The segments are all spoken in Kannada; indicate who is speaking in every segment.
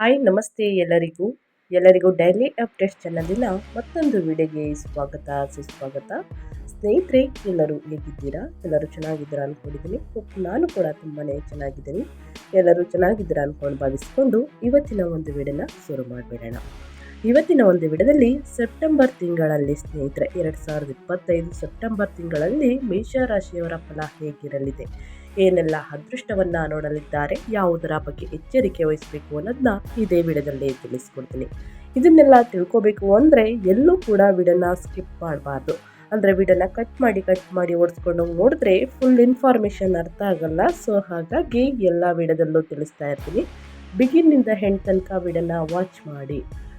Speaker 1: ಹಾಯ್ ನಮಸ್ತೆ ಎಲ್ಲರಿಗೂ. ಎಲ್ಲರಿಗೂ ಡೈಲಿ ಅಪ್ಡೇಟ್ಸ್ ಚಾನಲಿನ ಮತ್ತೊಂದು ವಿಡಿಯೋಗೆ ಸ್ವಾಗತ ಸುಸ್ವಾಗತ. ಸ್ನೇಹಿತರೆ, ಎಲ್ಲರೂ ಹೇಗಿದ್ದೀರಾ? ಎಲ್ಲರೂ ಚೆನ್ನಾಗಿದ್ದೀರಾ ಅಂದ್ಕೊಂಡಿದ್ದೀನಿ ನಾನು ಕೂಡ ತುಂಬಾ ಚೆನ್ನಾಗಿದ್ದೀನಿ. ಎಲ್ಲರೂ ಚೆನ್ನಾಗಿದ್ದೀರಾ ಅಂದ್ಕೊಂಡು ಭಾವಿಸಿಕೊಂಡು ಇವತ್ತಿನ ಒಂದು ವಿಡಿಯೋನ ಶುರು ಮಾಡಿಬಿಡೋಣ. ಇವತ್ತಿನ ಒಂದು ವಿಡದಲ್ಲಿ ಸೆಪ್ಟೆಂಬರ್ ತಿಂಗಳಲ್ಲಿ ಸ್ನೇಹಿತರೆ, ಎರಡು ಸಾವಿರದ ಇಪ್ಪತ್ತೈದು ಸೆಪ್ಟೆಂಬರ್ ತಿಂಗಳಲ್ಲಿ ಮೇಷರಾಶಿಯವರ ಫಲ ಹೇಗಿರಲಿದೆ? ಏನೆಲ್ಲ ಅದೃಷ್ಟವನ್ನ ನೋಡಲಿದ್ದಾರೆ, ಯಾವುದರ ಬಗ್ಗೆ ಎಚ್ಚರಿಕೆ ವಹಿಸಬೇಕು ಅನ್ನೋದನ್ನ ಇದೇ ವಿಡಿಯೋದಲ್ಲಿ ತಿಳಿಸ್ಕೊಡ್ತೀನಿ. ಇದನ್ನೆಲ್ಲ ತಿಳ್ಕೊಬೇಕು ಅಂದರೆ ಎಲ್ಲೂ ಕೂಡ ವಿಡಿಯೋನ ಸ್ಕಿಪ್ ಮಾಡಬಾರ್ದು. ಅಂದರೆ ವಿಡಿಯೋನ ಕಟ್ ಮಾಡಿ ಕಟ್ ಮಾಡಿ ಓಡಿಸ್ಕೊಂಡು ನೋಡಿದ್ರೆ ಫುಲ್ ಇನ್ಫಾರ್ಮೇಷನ್ ಅರ್ಥ ಆಗಲ್ಲ. ಸೊ ಹಾಗಾಗಿ ಎಲ್ಲ ವಿಡಿಯೋದಲ್ಲೂ ತಿಳಿಸ್ತಾ ಇರ್ತೀನಿ. ಬಿಗಿನ್ನಿಂದ ಹೆಣ್ಣು ತನಕ ವಿಡಿಯೋನ ವಾಚ್ ಮಾಡಿ.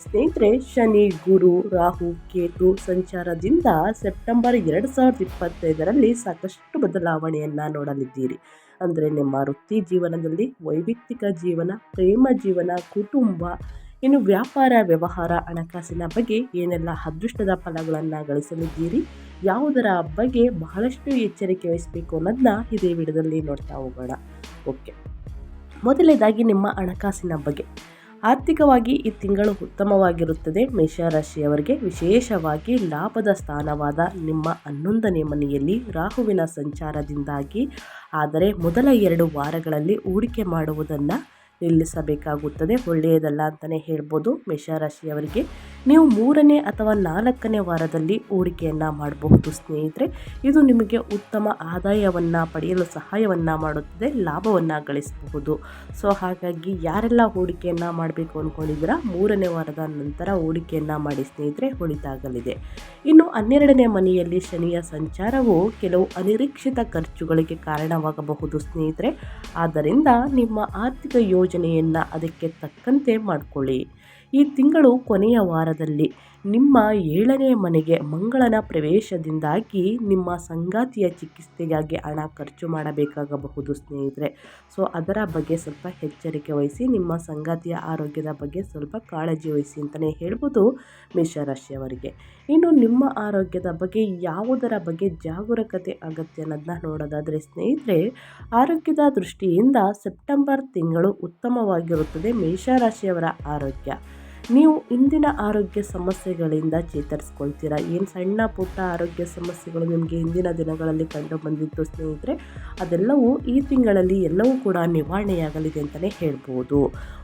Speaker 1: ಸ್ನೇಹಿತರೆ, ಶನಿ, ಗುರು, ರಾಹು, ಕೇತು ಸಂಚಾರದಿಂದ ಸೆಪ್ಟೆಂಬರ್ ಎರಡು ಸಾವಿರದ ಇಪ್ಪತ್ತೈದರಲ್ಲಿ ಸಾಕಷ್ಟು ಬದಲಾವಣೆಯನ್ನು ನೋಡಲಿದ್ದೀರಿ. ಅಂದರೆ ನಿಮ್ಮ ವೃತ್ತಿ ಜೀವನದಲ್ಲಿ ವೈಯಕ್ತಿಕ ಜೀವನ, ಪ್ರೇಮ ಜೀವನ, ಕುಟುಂಬ, ಇನ್ನು ವ್ಯಾಪಾರ, ವ್ಯವಹಾರ, ಹಣಕಾಸಿನ ಬಗ್ಗೆ ಏನೆಲ್ಲ ಅದೃಷ್ಟದ ಫಲಗಳನ್ನು ಗಳಿಸಲಿದ್ದೀರಿ, ಯಾವುದರ ಬಗ್ಗೆ ಬಹಳಷ್ಟು ಎಚ್ಚರಿಕೆ ವಹಿಸಬೇಕು ಅನ್ನೋದನ್ನ ಇದೇ ವಿಡದಲ್ಲಿ ನೋಡ್ತಾ ಹೋಗೋಣ. ಓಕೆ. ಮೊದಲನೇದಾಗಿ ನಿಮ್ಮ ಹಣಕಾಸಿನ ಬಗ್ಗೆ. ಆರ್ಥಿಕವಾಗಿ ಈ ತಿಂಗಳು ಉತ್ತಮವಾಗಿರುತ್ತದೆ. ಮೇಷರಾಶಿಯವರಿಗೆ ವಿಶೇಷವಾಗಿ ಲಾಭದ ಸ್ಥಾನವಾದ ನಿಮ್ಮ ಹನ್ನೊಂದನೇ ಮನೆಯಲ್ಲಿ ರಾಹುವಿನ ಸಂಚಾರದಿಂದಾಗಿ, ಆದರೆ ಮೊದಲ ಎರಡು ವಾರಗಳಲ್ಲಿ ಹೂಡಿಕೆ ಮಾಡುವುದನ್ನು ನಿಲ್ಲಿಸಬೇಕಾಗುತ್ತದೆ. ಒಳ್ಳೆಯದಲ್ಲ ಅಂತಲೇ ಹೇಳ್ಬೋದು ಮೇಷರಾಶಿಯವರಿಗೆ. ನೀವು ಮೂರನೇ ಅಥವಾ ನಾಲ್ಕನೇ ವಾರದಲ್ಲಿ ಹೂಡಿಕೆಯನ್ನು ಮಾಡಬಹುದು ಸ್ನೇಹಿತರೆ. ಇದು ನಿಮಗೆ ಉತ್ತಮ ಆದಾಯವನ್ನು ಪಡೆಯಲು ಸಹಾಯವನ್ನು ಮಾಡುತ್ತದೆ, ಲಾಭವನ್ನು ಗಳಿಸಬಹುದು. ಸೊ, ಹಾಗಾಗಿ ಯಾರೆಲ್ಲ ಹೂಡಿಕೆಯನ್ನು ಮಾಡಬೇಕು ಅಂದ್ಕೊಂಡಿದ್ದೀರಾ ಮೂರನೇ ವಾರದ ನಂತರ ಹೂಡಿಕೆಯನ್ನು ಮಾಡಿ ಸ್ನೇಹಿತರೆ ಒಳಿತಾಗಲಿದೆ ಇನ್ನು ಹನ್ನೆರಡನೇ ಮನೆಯಲ್ಲಿ ಶನಿಯ ಸಂಚಾರವು ಕೆಲವು ಅನಿರೀಕ್ಷಿತ ಖರ್ಚುಗಳಿಗೆ ಕಾರಣವಾಗಬಹುದು ಸ್ನೇಹಿತರೆ. ಆದ್ದರಿಂದ ನಿಮ್ಮ ಆರ್ಥಿಕ ಯೋಜನೆಯನ್ನು ಅದಕ್ಕೆ ತಕ್ಕಂತೆ ಮಾಡಿಕೊಳ್ಳಿ. ಈ ತಿಂಗಳು ಕೊನೆಯ ವಾರದಲ್ಲಿ ನಿಮ್ಮ ಏಳನೇ ಮನೆಗೆ ಮಂಗಳನ ಪ್ರವೇಶದಿಂದಾಗಿ ನಿಮ್ಮ ಸಂಗಾತಿಯ ಚಿಕಿತ್ಸೆಗಾಗಿ ಹಣ ಖರ್ಚು ಮಾಡಬೇಕಾಗಬಹುದು, ಸ್ನೇಹಿತರೆ. ಸೊ, ಅದರ ಬಗ್ಗೆ ಸ್ವಲ್ಪ ಎಚ್ಚರಿಕೆ ವಹಿಸಿ, ನಿಮ್ಮ ಸಂಗಾತಿಯ ಆರೋಗ್ಯದ ಬಗ್ಗೆ ಸ್ವಲ್ಪ ಕಾಳಜಿ ವಹಿಸಿ ಅಂತಲೇ ಹೇಳ್ಬೋದು ಮೇಷರಾಶಿಯವರಿಗೆ ಇನ್ನು ನಿಮ್ಮ ಆರೋಗ್ಯದ ಬಗ್ಗೆ ಯಾವುದರ ಬಗ್ಗೆ ಜಾಗರೂಕತೆ ಅಗತ್ಯ ಅನ್ನೋದನ್ನ ನೋಡೋದಾದರೆ, ಸ್ನೇಹಿತರೆ, ಆರೋಗ್ಯದ ದೃಷ್ಟಿಯಿಂದ ಸೆಪ್ಟೆಂಬರ್ ತಿಂಗಳು ಉತ್ತಮವಾಗಿರುತ್ತದೆ ಮೇಷರಾಶಿಯವರ ಆರೋಗ್ಯ. ನೀವು ಇಂದಿನ ಆರೋಗ್ಯ ಸಮಸ್ಯೆಗಳಿಂದ ಚೇತರಿಸ್ಕೊಳ್ತೀರಾ? ಏನು ಸಣ್ಣ ಪುಟ್ಟ ಆರೋಗ್ಯ ಸಮಸ್ಯೆಗಳು ನಿಮಗೆ ಹಿಂದಿನ ದಿನಗಳಲ್ಲಿ ಕಂಡು ಬಂದಿತ್ತು ಸ್ನೇಹಿತರೆ, ಅದೆಲ್ಲವೂ ಈ ತಿಂಗಳಲ್ಲಿ ಎಲ್ಲವೂ ಕೂಡ ನಿವಾರಣೆಯಾಗಲಿದೆ ಅಂತಲೇ ಹೇಳ್ಬೋದು.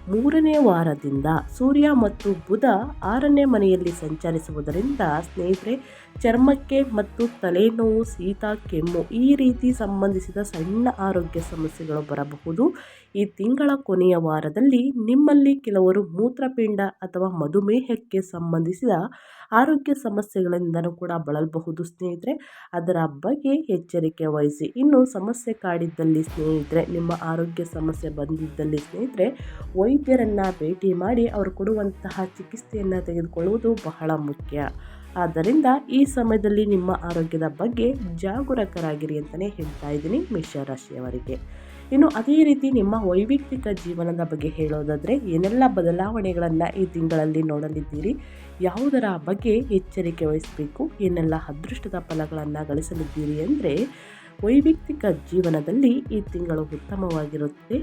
Speaker 1: ಮೂರನೇ ವಾರದಿಂದ ಸೂರ್ಯ ಮತ್ತು ಬುಧ ಆರನೇ ಮನೆಯಲ್ಲಿ ಸಂಚರಿಸುವುದರಿಂದ ಸ್ನೇಹಿತರೆ ಚರ್ಮಕ್ಕೆ ಮತ್ತು ತಲೆನೋವು, ಶೀತ, ಕೆಮ್ಮು ಈ ರೀತಿ ಸಂಬಂಧಿಸಿದ ಸಣ್ಣ ಆರೋಗ್ಯ ಸಮಸ್ಯೆಗಳು ಬರಬಹುದು. ಈ ತಿಂಗಳ ಕೊನೆಯ ವಾರದಲ್ಲಿ ನಿಮ್ಮಲ್ಲಿ ಕೆಲವರು ಮೂತ್ರಪಿಂಡ ಅಥವಾ ಮಧುಮೇಹಕ್ಕೆ ಸಂಬಂಧಿಸಿದ ಆರೋಗ್ಯ ಸಮಸ್ಯೆಗಳಿಂದನೂ ಕೂಡ ಬಳಲಬಹುದು ಸ್ನೇಹಿತರೆ. ಅದರ ಬಗ್ಗೆ ಎಚ್ಚರಿಕೆ ವಹಿಸಿ. ಇನ್ನು ಸಮಸ್ಯೆ ಕಾಡಿದ್ದಲ್ಲಿ ಸ್ನೇಹಿತರೆ, ನಿಮ್ಮ ಆರೋಗ್ಯ ಸಮಸ್ಯೆ ಬಂದಿದ್ದಲ್ಲಿ ಸ್ನೇಹಿತರೆ, ವೈದ್ಯರನ್ನು ಭೇಟಿ ಮಾಡಿ ಅವರು ಕೊಡುವಂತಹ ಚಿಕಿತ್ಸೆಯನ್ನು ತೆಗೆದುಕೊಳ್ಳುವುದು ಬಹಳ ಮುಖ್ಯ. ಆದ್ದರಿಂದ ಈ ಸಮಯದಲ್ಲಿ ನಿಮ್ಮ ಆರೋಗ್ಯದ ಬಗ್ಗೆ ಜಾಗರೂಕರಾಗಿರಿ ಅಂತಲೇ ಹೇಳ್ತಾ ಇದ್ದೀನಿ ಮೇಷರಾಶಿಯವರಿಗೆ ಇನ್ನು ಅದೇ ರೀತಿ ನಿಮ್ಮ ವೈಯಕ್ತಿಕ ಜೀವನದ ಬಗ್ಗೆ ಹೇಳೋದಾದರೆ ಏನೆಲ್ಲ ಬದಲಾವಣೆಗಳನ್ನು ಈ ತಿಂಗಳಲ್ಲಿ ನೋಡಲಿದ್ದೀರಿ? ಯಾವುದರ ಬಗ್ಗೆ ಎಚ್ಚರಿಕೆ ವಹಿಸಬೇಕು? ಏನೆಲ್ಲ ಅದೃಷ್ಟದ ಫಲಗಳನ್ನು ಗಳಿಸಲಿದ್ದೀರಿ ಅಂದರೆ ವೈಯಕ್ತಿಕ ಜೀವನದಲ್ಲಿ ಈ ತಿಂಗಳು ಉತ್ತಮವಾಗಿರುತ್ತದೆ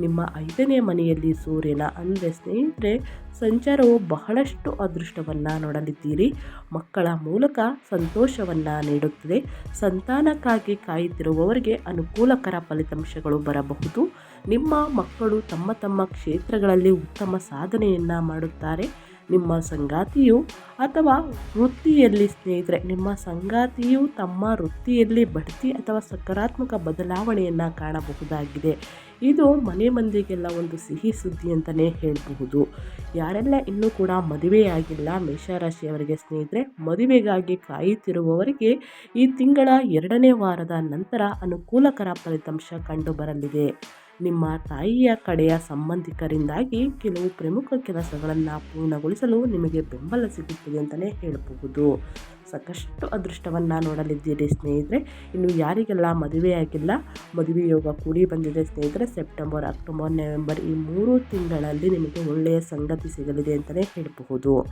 Speaker 1: ನಿಮ್ಮ ಐದನೇ ಮನೆಯಲ್ಲಿ ಸೂರ್ಯನ ಅಂದರೆ ಸ್ನೇಹಿತರೆ, ಸಂಚಾರವು ಬಹಳಷ್ಟು ಅದೃಷ್ಟವನ್ನು ನೋಡಲಿದ್ದೀರಿ. ಮಕ್ಕಳ ಮೂಲಕ ಸಂತೋಷವನ್ನು ನೀಡುತ್ತದೆ. ಸಂತಾನಕ್ಕಾಗಿ ಕಾಯುತ್ತಿರುವವರಿಗೆ ಅನುಕೂಲಕರ ಫಲಿತಾಂಶಗಳು ಬರಬಹುದು. ನಿಮ್ಮ ಮಕ್ಕಳು ತಮ್ಮ ತಮ್ಮ ಕ್ಷೇತ್ರಗಳಲ್ಲಿ ಉತ್ತಮ ಸಾಧನೆಯನ್ನು ಮಾಡುತ್ತಾರೆ. ನಿಮ್ಮ ಸಂಗಾತಿಯು ಅಥವಾ ವೃತ್ತಿಯಲ್ಲಿ ಸ್ನೇಹಿತರೆ, ನಿಮ್ಮ ಸಂಗಾತಿಯು ತಮ್ಮ ವೃತ್ತಿಯಲ್ಲಿ ಬಡ್ತಿ ಅಥವಾ ಸಕಾರಾತ್ಮಕ ಬದಲಾವಣೆಯನ್ನು ಕಾಣಬಹುದಾಗಿದೆ. ಇದು ಮನೆ ಮಂದಿಗೆಲ್ಲ ಒಂದು ಸಿಹಿ ಸುದ್ದಿ ಅಂತಲೇ ಹೇಳಬಹುದು. ಯಾರೆಲ್ಲ ಇನ್ನೂ ಕೂಡ ಮದುವೆಯಾಗಿಲ್ಲ ಮೇಷರಾಶಿಯವರಿಗೆ ಸ್ನೇಹಿತರೆ, ಮದುವೆಗಾಗಿ ಕಾಯುತ್ತಿರುವವರಿಗೆ ಈ ತಿಂಗಳ ಎರಡನೇ ವಾರದ ನಂತರ ಅನುಕೂಲಕರ ಫಲಿತಾಂಶ ಕಂಡುಬರಲಿದೆ. ನಿಮ್ಮ ತಾಯಿಯ ಕಡೆಯ ಸಂಬಂಧಿಕರಿಂದಾಗಿ ಕೆಲವು ಪ್ರಮುಖ ಕೆಲಸಗಳನ್ನು ಪೂರ್ಣಗೊಳಿಸಲು ನಿಮಗೆ ಬೆಂಬಲ ಸಿಗುತ್ತದೆ ಅಂತಲೇ ಹೇಳಬಹುದು. ಸಾಕಷ್ಟು ಅದೃಷ್ಟವನ್ನು ನೋಡಲಿದ್ದೀರಿ ಸ್ನೇಹಿತರೆ. ಇನ್ನು ಯಾರಿಗೆಲ್ಲ ಮದುವೆಯಾಗಿಲ್ಲ ಮದುವೆ ಯೋಗ ಕೂಡಿ ಬಂದಿದೆ ಸ್ನೇಹಿತರೆ, ಸೆಪ್ಟೆಂಬರ್, ಅಕ್ಟೋಬರ್, ನವೆಂಬರ್ ಈ ಮೂರು ತಿಂಗಳಲ್ಲಿ ನಿಮಗೆ ಒಳ್ಳೆಯ ಸಂಗತಿ ಸಿಗಲಿದೆ ಅಂತಲೇ ಹೇಳಬಹುದು.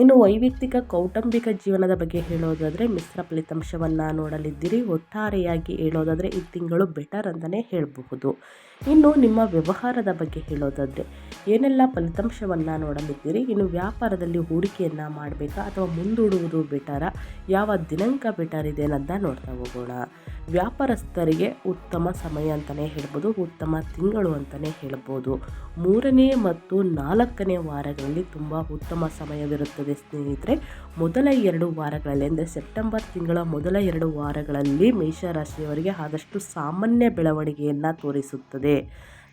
Speaker 1: ಇನ್ನು ವೈಯಕ್ತಿಕ ಕೌಟುಂಬಿಕ ಜೀವನದ ಬಗ್ಗೆ ಹೇಳೋದಾದರೆ ಮಿಶ್ರ ಫಲಿತಾಂಶವನ್ನು ನೋಡಲಿದ್ದೀರಿ. ಒಟ್ಟಾರೆಯಾಗಿ ಹೇಳೋದಾದರೆ ಈ ತಿಂಗಳು ಬೆಟರ್ ಅಂತಲೇ ಹೇಳಬಹುದು. ಇನ್ನು ನಿಮ್ಮ ವ್ಯವಹಾರದ ಬಗ್ಗೆ ಹೇಳೋದಾದರೆ ಏನೆಲ್ಲ ಫಲಿತಾಂಶವನ್ನು ನೋಡಲಿದ್ದೀರಿ? ಇನ್ನು ವ್ಯಾಪಾರದಲ್ಲಿ ಹೂಡಿಕೆಯನ್ನು ಮಾಡಬೇಕಾ? ಅಥವಾ ಮುಂದೂಡುವುದು ಬೆಟರ ಯಾವ ದಿನಾಂಕ ಬೆಟರ್ ಇದೆ ಅನ್ನೋದನ್ನ ನೋಡ್ತಾ ಹೋಗೋಣ. ವ್ಯಾಪಾರಸ್ಥರಿಗೆ ಉತ್ತಮ ಸಮಯ ಅಂತಲೇ ಹೇಳ್ಬೋದು, ಉತ್ತಮ ತಿಂಗಳು ಅಂತಲೇ ಹೇಳ್ಬೋದು. ಮೂರನೇ ಮತ್ತು ನಾಲ್ಕನೇ ವಾರಗಳಲ್ಲಿ ತುಂಬ ಉತ್ತಮ ಸಮಯವಿರುತ್ತದೆ ಸ್ನೇಹಿತರೆ. ಮೊದಲ ಎರಡು ವಾರಗಳಲ್ಲಿ, ಅಂದರೆ ಸೆಪ್ಟೆಂಬರ್ ತಿಂಗಳ ಮೊದಲ ಎರಡು ವಾರಗಳಲ್ಲಿ ಮೇಷರಾಶಿಯವರಿಗೆ ಆದಷ್ಟು ಸಾಮಾನ್ಯ ಬೆಳವಣಿಗೆಯನ್ನು ತೋರಿಸುತ್ತದೆ.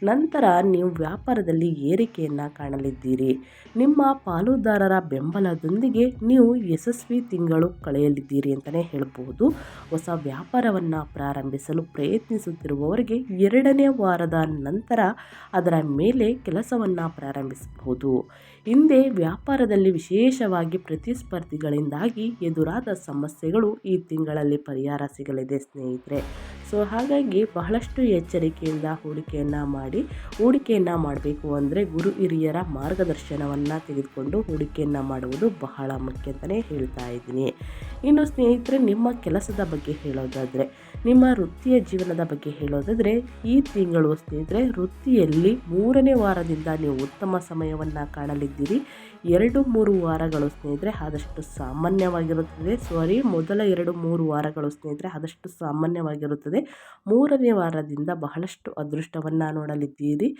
Speaker 1: ನಂತರ ನೀವು ವ್ಯಾಪಾರದಲ್ಲಿ ಏರಿಕೆಯನ್ನು ಕಾಣಲಿದ್ದೀರಿ. ನಿಮ್ಮ ಪಾಲುದಾರರ ಬೆಂಬಲದೊಂದಿಗೆ ನೀವು ಯಶಸ್ವಿ ತಿಂಗಳು ಕಳೆಯಲಿದ್ದೀರಿ ಅಂತಲೇ ಹೇಳಬಹುದು. ಹೊಸ ವ್ಯಾಪಾರವನ್ನು ಪ್ರಾರಂಭಿಸಲು ಪ್ರಯತ್ನಿಸುತ್ತಿರುವವರಿಗೆ ಎರಡನೇ ವಾರದ ನಂತರ ಅದರ ಮೇಲೆ ಕೆಲಸವನ್ನು ಪ್ರಾರಂಭಿಸಬಹುದು. ಹಿಂದೆ ವ್ಯಾಪಾರದಲ್ಲಿ ವಿಶೇಷವಾಗಿ ಪ್ರತಿಸ್ಪರ್ಧಿಗಳಿಂದಾಗಿ ಎದುರಾದ ಸಮಸ್ಯೆಗಳು ಈ ತಿಂಗಳಲ್ಲಿ ಪರಿಹಾರ ಸಿಗಲಿದೆ, ಸ್ನೇಹಿತರೆ. ಸೊ, ಹಾಗಾಗಿ ಬಹಳಷ್ಟು ಎಚ್ಚರಿಕೆಯಿಂದ ಹೂಡಿಕೆಯನ್ನು ಮಾಡಿ, ಹೂಡಿಕೆಯನ್ನು ಮಾಡಬೇಕು ಅಂದರೆ ಗುರು ಹಿರಿಯರ ಮಾರ್ಗದರ್ಶನವನ್ನು ತೆಗೆದುಕೊಂಡು ಹೂಡಿಕೆಯನ್ನು ಮಾಡುವುದು ಬಹಳ ಮುಖ್ಯ ಅಂತಲೇ ಹೇಳ್ತಾ ಇದ್ದೀನಿ. ಇನ್ನು ಸ್ನೇಹಿತರೆ, ನಿಮ್ಮ ಕೆಲಸದ ಬಗ್ಗೆ ಹೇಳೋದಾದರೆ ನಿಮ್ಮ ವೃತ್ತಿಯ ಜೀವನದ ಬಗ್ಗೆ ಹೇಳೋದಾದರೆ, ಈ ತಿಂಗಳು ಸ್ನೇಹಿತರೆ, ವೃತ್ತಿಯಲ್ಲಿ ಮೂರನೇ ವಾರದಿಂದ ನೀವು ಉತ್ತಮ ಸಮಯವನ್ನು ಕಾಣಲಿದ್ದೀರಿ. ಎರಡು ಮೂರು ವಾರಗಳು ಸ್ನೇಹಿತರೆ, ಆದಷ್ಟು ಸಾಮಾನ್ಯವಾಗಿರುತ್ತದೆ. ಸಾರಿ, ಮೊದಲ ಎರಡು ಮೂರು ವಾರಗಳು ಸ್ನೇಹಿತರೆ, ಆದಷ್ಟು ಸಾಮಾನ್ಯವಾಗಿರುತ್ತದೆ. ಮೂರನೇ ವಾರದಿಂದ ಬಹಳಷ್ಟು ಅದೃಷ್ಟವನ್ನು ನೋಡಲಿದ್ದೀರಿ.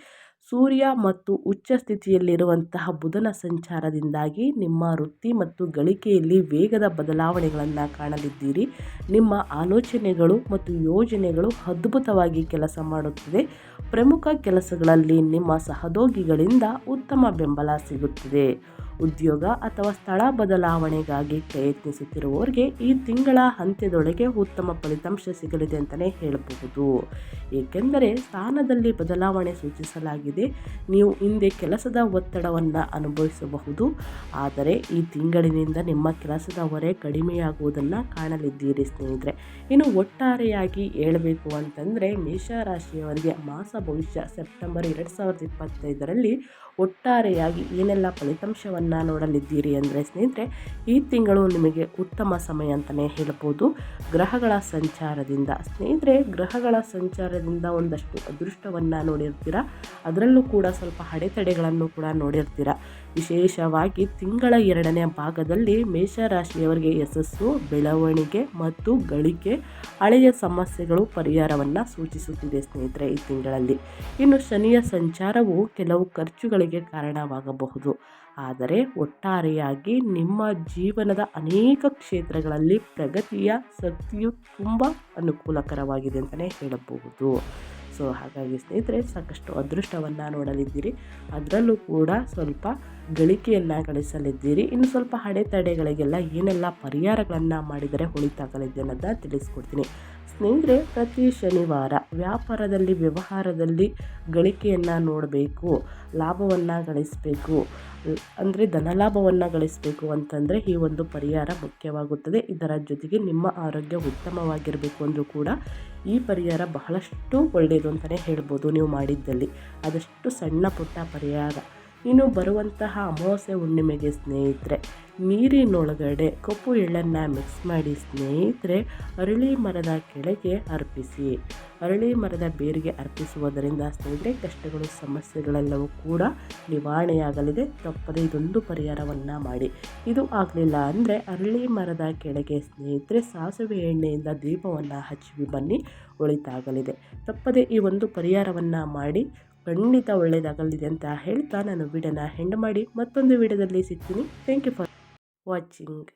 Speaker 1: ಸೂರ್ಯ ಮತ್ತು ಉಚ್ಚ ಸ್ಥಿತಿಯಲ್ಲಿರುವಂತಹ ಬುಧನ ಸಂಚಾರದಿಂದಾಗಿ ನಿಮ್ಮ ವೃತ್ತಿ ಮತ್ತು ಗಳಿಕೆಯಲ್ಲಿ ವೇಗದ ಬದಲಾವಣೆಗಳನ್ನು ಕಾಣಲಿದ್ದೀರಿ. ನಿಮ್ಮ ಆಲೋಚನೆಗಳು ಮತ್ತು ಯೋಜನೆಗಳು ಅದ್ಭುತವಾಗಿ ಕೆಲಸ ಮಾಡುತ್ತದೆ. ಪ್ರಮುಖ ಕೆಲಸಗಳಲ್ಲಿ ನಿಮ್ಮ ಸಹೋದ್ಯೋಗಿಗಳಿಂದ ಉತ್ತಮ ಬೆಂಬಲ ಸಿಗುತ್ತದೆ. ಉದ್ಯೋಗ ಅಥವಾ ಸ್ಥಳ ಬದಲಾವಣೆಗಾಗಿ ಪ್ರಯತ್ನಿಸುತ್ತಿರುವವರಿಗೆ ಈ ತಿಂಗಳ ಅಂತ್ಯದೊಳಗೆ ಉತ್ತಮ ಫಲಿತಾಂಶ ಸಿಗಲಿದೆ ಅಂತಲೇ ಹೇಳಬಹುದು. ಏಕೆಂದರೆ ಸ್ಥಾನದಲ್ಲಿ ಬದಲಾವಣೆ ಸೂಚಿಸಲಾಗಿದೆ. ನೀವು ಹಿಂದೆ ಕೆಲಸದ ಒತ್ತಡವನ್ನು ಅನುಭವಿಸಬಹುದು. ಆದರೆ ಈ ತಿಂಗಳಿನಿಂದ ನಿಮ್ಮ ಕೆಲಸದ ಹೊರೆ ಕಡಿಮೆಯಾಗುವುದನ್ನು ಕಾಣಲಿದ್ದೀರಿ ಸ್ನೇಹಿತರೆ. ಇನ್ನು ಒಟ್ಟಾರೆಯಾಗಿ ಹೇಳಬೇಕು ಅಂತಂದರೆ ಮೇಷರಾಶಿಯವರಿಗೆ ಮಾಸ ಭವಿಷ್ಯ ಸೆಪ್ಟೆಂಬರ್ ಎರಡು ಸಾವಿರದ ಇಪ್ಪತ್ತೈದರಲ್ಲಿ ಒಟ್ಟಾರೆಯಾಗಿ ಏನೆಲ್ಲ ಫಲಿತಾಂಶವನ್ನು ನೋಡಲಿದ್ದೀರಿ ಅಂದರೆ ಸ್ನೇಹಿತರೆ, ಈ ತಿಂಗಳು ನಿಮಗೆ ಉತ್ತಮ ಸಮಯ ಅಂತಲೇ ಹೇಳ್ಬೋದು. ಗ್ರಹಗಳ ಸಂಚಾರದಿಂದ. ಸ್ನೇಹಿತರೆ, ಗ್ರಹಗಳ ಸಂಚಾರದಿಂದ ಒಂದಷ್ಟು ಅದೃಷ್ಟವನ್ನು ನೋಡಿರ್ತೀರ? ಅದರಲ್ಲೂ ಕೂಡ ಸ್ವಲ್ಪ ಅಡೆತಡೆಗಳನ್ನು ಕೂಡ ನೋಡಿರ್ತೀರ? ವಿಶೇಷವಾಗಿ ತಿಂಗಳ ಎರಡನೇ ಭಾಗದಲ್ಲಿ ಮೇಷರಾಶಿಯವರಿಗೆ ಯಶಸ್ಸು, ಬೆಳವಣಿಗೆ ಮತ್ತು ಗಳಿಕೆ ಹಳೆಯ ಸಮಸ್ಯೆಗಳು ಪರಿಹಾರವನ್ನು ಸೂಚಿಸುತ್ತಿದೆ ಸ್ನೇಹಿತರೆ ಈ ತಿಂಗಳಲ್ಲಿ. ಇನ್ನು ಶನಿಯ ಸಂಚಾರವು ಕೆಲವು ಖರ್ಚುಗಳಿಗೆ ಕಾರಣವಾಗಬಹುದು. ಆದರೆ ಒಟ್ಟಾರೆಯಾಗಿ ನಿಮ್ಮ ಜೀವನದ ಅನೇಕ ಕ್ಷೇತ್ರಗಳಲ್ಲಿ ಪ್ರಗತಿಯ ಶಕ್ತಿಯು ತುಂಬ ಅನುಕೂಲಕರವಾಗಿದೆ ಅಂತಲೇ ಹೇಳಬಹುದು. ಸೊ ಹಾಗಾಗಿ ಸ್ನೇಹಿತರೆ, ಸಾಕಷ್ಟು ಅದೃಷ್ಟವನ್ನು ನೋಡಲಿದ್ದೀರಿ. ಅದರಲ್ಲೂ ಕೂಡ ಸ್ವಲ್ಪ ಗಳಿಕೆಯನ್ನು ಗಳಿಸಲಿದ್ದೀರಿ. ಇನ್ನು ಸ್ವಲ್ಪ ಅಡೆತಡೆಗಳಿಗೆಲ್ಲ ಏನೆಲ್ಲ ಪರಿಹಾರಗಳನ್ನು ಮಾಡಿದರೆ ಒಳಿತಾಗಲಿದೆ ಅನ್ನೋದನ್ನ ತಿಳಿಸ್ಕೊಡ್ತೀನಿ. ಸ್ನೇಹಿತರೆ, ಪ್ರತಿ ಶನಿವಾರ ವ್ಯಾಪಾರದಲ್ಲಿ, ವ್ಯವಹಾರದಲ್ಲಿ ಗಳಿಕೆಯನ್ನು ನೋಡಬೇಕು, ಲಾಭವನ್ನು ಗಳಿಸಬೇಕು, ಅಂದರೆ ಧನಲಾಭವನ್ನು ಗಳಿಸಬೇಕು ಅಂತಂದರೆ ಈ ಒಂದು ಪರಿಹಾರ ಮುಖ್ಯವಾಗುತ್ತದೆ. ಇದರ ಜೊತೆಗೆ ನಿಮ್ಮ ಆರೋಗ್ಯ ಉತ್ತಮವಾಗಿರಬೇಕು ಅಂದರೂ ಕೂಡ ಈ ಪರಿಹಾರ ಬಹಳಷ್ಟು ಒಳ್ಳೆಯದು ಅಂತಲೇ ಹೇಳ್ಬೋದು ನೀವು ಮಾಡಿದ್ದಲ್ಲಿ. ಆದಷ್ಟು ಸಣ್ಣ ಪುಟ್ಟ ಪರಿಹಾರ ಇನ್ನು ಬರುವಂತಹ ಅಮಾವಾಸ್ಯೆ ಹುಣ್ಣಿಮೆಗೆ ಸ್ನೇಹಿತರೆ, ನೀರಿನೊಳಗಡೆ ಕಪ್ಪು ಎಳ್ಳನ್ನು ಮಿಕ್ಸ್ ಮಾಡಿ ಸ್ನೇಹಿತರೆ, ಅರಳಿ ಮರದ ಕೆಳಗೆ ಅರ್ಪಿಸಿ. ಅರಳಿ ಮರದ ಬೇರಿಗೆ ಅರ್ಪಿಸುವುದರಿಂದ ಸ್ನೇಹಿತರೆ, ಕಷ್ಟಗಳು, ಸಮಸ್ಯೆಗಳೆಲ್ಲವೂ ಕೂಡ ನಿವಾರಣೆಯಾಗಲಿದೆ. ತಪ್ಪದೆ ಇದೊಂದು ಪರಿಹಾರವನ್ನು ಮಾಡಿ. ಇದು ಆಗಲಿಲ್ಲ ಅಂದರೆ ಅರಳಿ ಮರದ ಕೆಳಗೆ ಸ್ನೇಹಿತರೆ, ಸಾಸಿವೆ ಎಣ್ಣೆಯಿಂದ ದೀಪವನ್ನು ಹಚ್ಚಿ ಬನ್ನಿ, ಒಳಿತಾಗಲಿದೆ. ತಪ್ಪದೆ ಈ ಒಂದು ಪರಿಹಾರವನ್ನು ಮಾಡಿ ಖಂಡಿತ ಒಳ್ಳೆಯದಾಗಲಿದೆ ಅಂತ ಹೇಳ್ತಾ ನಾನು ವಿಡಿಯೋನ ಹೆಂಡ್ ಮಾಡಿ ಮತ್ತೊಂದು ವಿಡಿಯೋದಲ್ಲಿ ಸಿಗ್ತೀನಿ. Thank you for watching